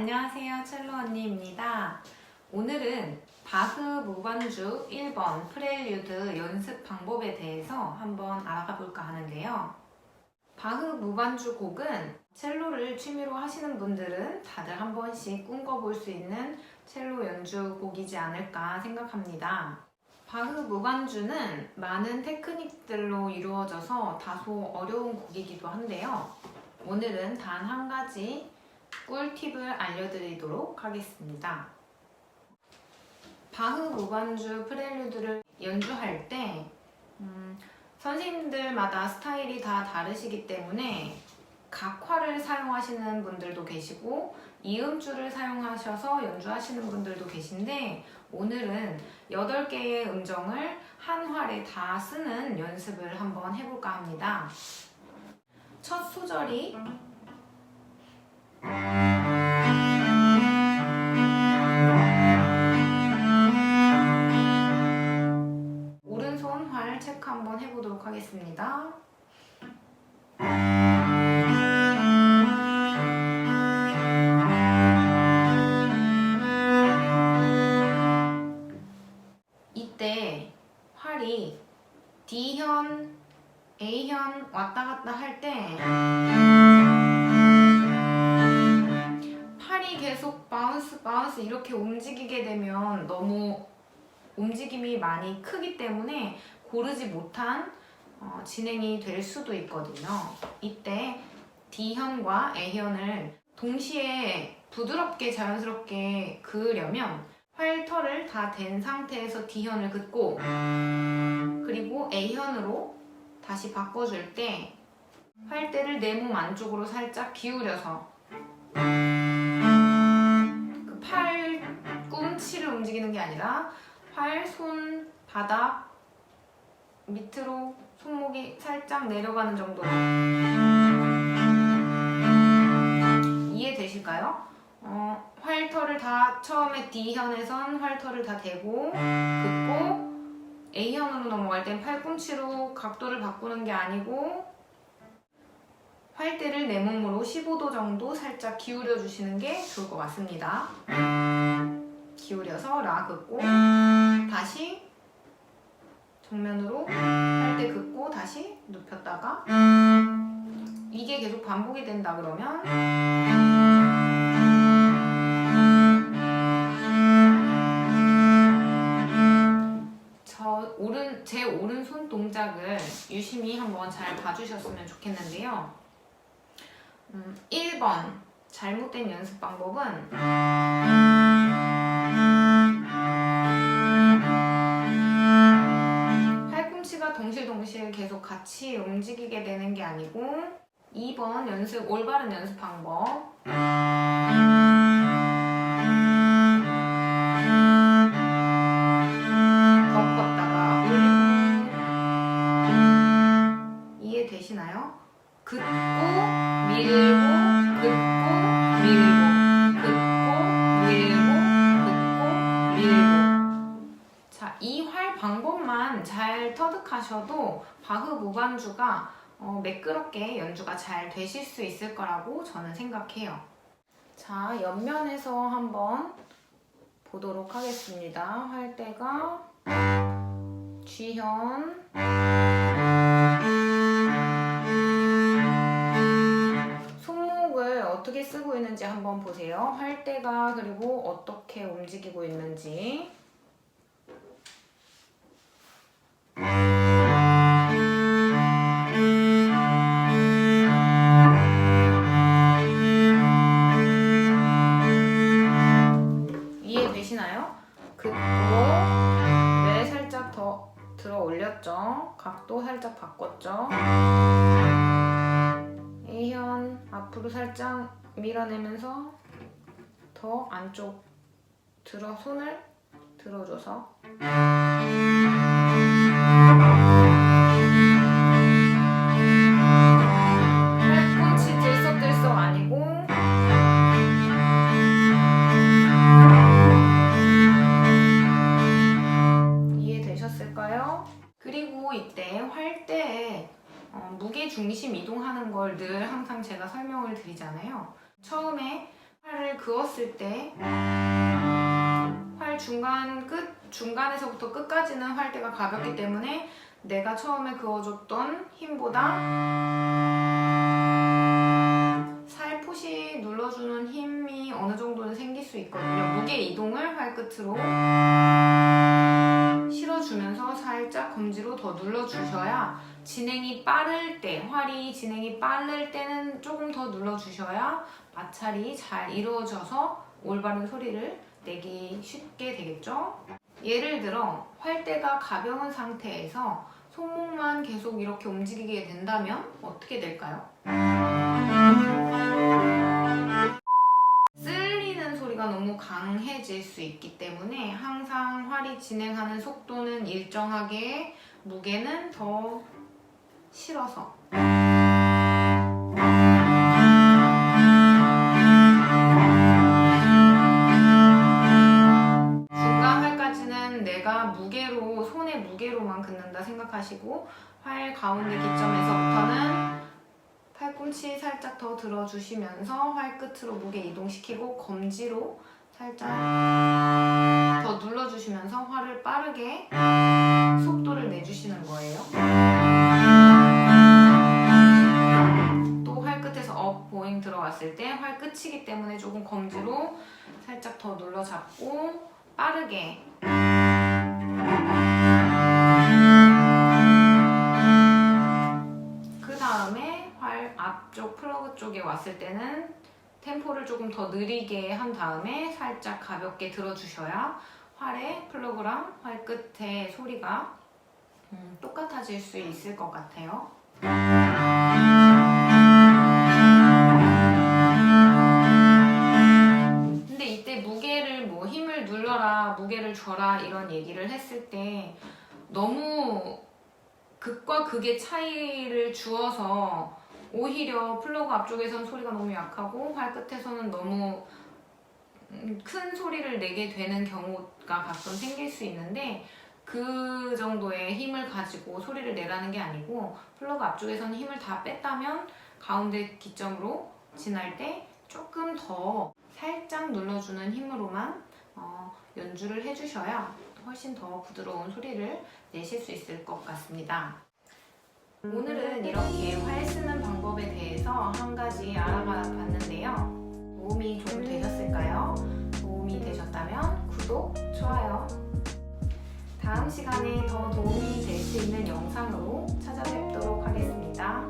안녕하세요. 첼로 언니입니다. 오늘은 바흐 무반주 1번 프렐류드 연습 방법에 대해서 한번 알아가 볼까 하는데요. 바흐 무반주 곡은 첼로를 취미로 하시는 분들은 다들 한 번씩 꿈꿔볼 수 있는 첼로 연주 곡이지 않을까 생각합니다. 바흐 무반주는 많은 테크닉들로 이루어져서 다소 어려운 곡이기도 한데요. 오늘은 단 한 가지 꿀팁을 알려드리도록 하겠습니다. 바흐 무반주 프렐류드를 연주할 때 음, 선생님들마다 스타일이 다 다르시기 때문에 각화를 사용하시는 분들도 계시고 이음줄을 사용하셔서 연주하시는 분들도 계신데 오늘은 8개의 음정을 한 활에 다 쓰는 연습을 한번 해볼까 합니다. 첫 소절이 오른손 활 체크 한번 해보도록 하겠습니다. 이때 활이 D현, A현 왔다 갔다 할 때 계속 바운스 바운스 이렇게 움직이게 되면 너무 움직임이 많이 크기 때문에 고르지 못한 어, 진행이 될 수도 있거든요. 이때 D현과 A현을 동시에 부드럽게 자연스럽게 그으려면 활터를 다 댄 상태에서 D현을 긋고 그리고 A현으로 다시 바꿔줄 때 활대를 내 몸 안쪽으로 살짝 기울여서 아니라 팔, 손, 바닥 밑으로 손목이 살짝 내려가는 정도로 이해되실까요? 어, 활터를 다 처음에 D현에선 활터를 다 대고 긋고 A현으로 넘어갈 땐 팔꿈치로 각도를 바꾸는 게 아니고 활대를 내 몸으로 15도 정도 살짝 기울여 주시는 게 좋을 것 같습니다. 기울여서 라 긋고 다시 정면으로 활대 긋고 다시 눕혔다가 이게 계속 반복이 된다 그러면 저 오른 제 오른손 동작을 유심히 한번 잘 봐주셨으면 좋겠는데요. 음, 1번 잘못된 연습 방법은 같이 움직이게 되는 게 아니고 2번 연습 올바른 연습 방법 이 활 방법만 잘 터득하셔도 바흐 무반주가 어, 매끄럽게 연주가 잘 되실 수 있을 거라고 저는 생각해요. 자, 옆면에서 한번 보도록 하겠습니다. 활대가 G현 손목을 어떻게 쓰고 있는지 한번 보세요. 활대가 그리고 어떻게 움직이고 있는지. 이해되시나요? 긋고 뇌 살짝 더 들어 올렸죠. 각도 살짝 바꿨죠. A현 앞으로 살짝 밀어내면서 더 안쪽 들어 손을 들어줘서 무게 중심 이동하는 걸 늘 항상 제가 설명을 드리잖아요. 처음에 그 그었을 때 활 중간 끝 중간에서부터 끝까지는 활대가 가볍기 때문에 내가 처음에 그어줬던 힘보다 살포시 눌러주는 힘이 어느 정도는 생길 수 있거든요. 무게 이동을 활 끝으로 살짝 검지로 더 눌러주셔야 진행이 빠를 때, 활이 진행이 빠를 때는 조금 더 눌러주셔야 마찰이 잘 이루어져서 올바른 소리를 내기 쉽게 되겠죠? 예를 들어 활대가 가벼운 상태에서 손목만 계속 이렇게 움직이게 된다면 어떻게 될까요? 쓸리는 소리가 너무 강해질 수 있기 때문에 항상 활이 진행하는 속도는 일정하게 무게는 더 실어서. 중간 활까지는 내가 무게로 손의 무게로만 긋는다 생각하시고 활 가운데 기점에서부터는 팔꿈치 살짝 더 들어주시면서 활 끝으로 무게 이동시키고 검지로 살짝 더 눌러주시면서 활을 빠르게 속도를 내주시는 거예요. 또 활 끝에서 업 보잉 들어왔을 때 활 끝이기 때문에 조금 검지로 살짝 더 눌러 잡고 빠르게 그 다음에 활 앞쪽 플러그 쪽에 왔을 때는 템포를 조금 더 느리게 한 다음에 살짝 가볍게 들어주셔야 활의 플러그랑 활 끝의 소리가 음, 똑같아질 수 있을 것 같아요. 근데 이때 무게를 뭐 힘을 눌러라, 무게를 줘라 이런 얘기를 했을 때 너무 극과 극의 차이를 주어서 오히려 플러그 앞쪽에선 소리가 너무 약하고 활 끝에서는 너무 음, 큰 소리를 내게 되는 경우가 가끔 생길 수 있는데 그 정도의 힘을 가지고 소리를 내라는 게 아니고 플러그 앞쪽에서는 힘을 다 뺐다면 가운데 기점으로 지날 때 조금 더 살짝 눌러주는 힘으로만 어, 연주를 해주셔야 훨씬 더 부드러운 소리를 내실 수 있을 것 같습니다. 오늘은 이렇게 활 쓰는 방법에 대해서 한 가지 알아봐 봤는데요. 도움이 좀 되셨을까요? 도움이 되셨다면 구독, 좋아요. 다음 시간에 더 도움이 될 수 있는 영상으로 찾아뵙도록 하겠습니다.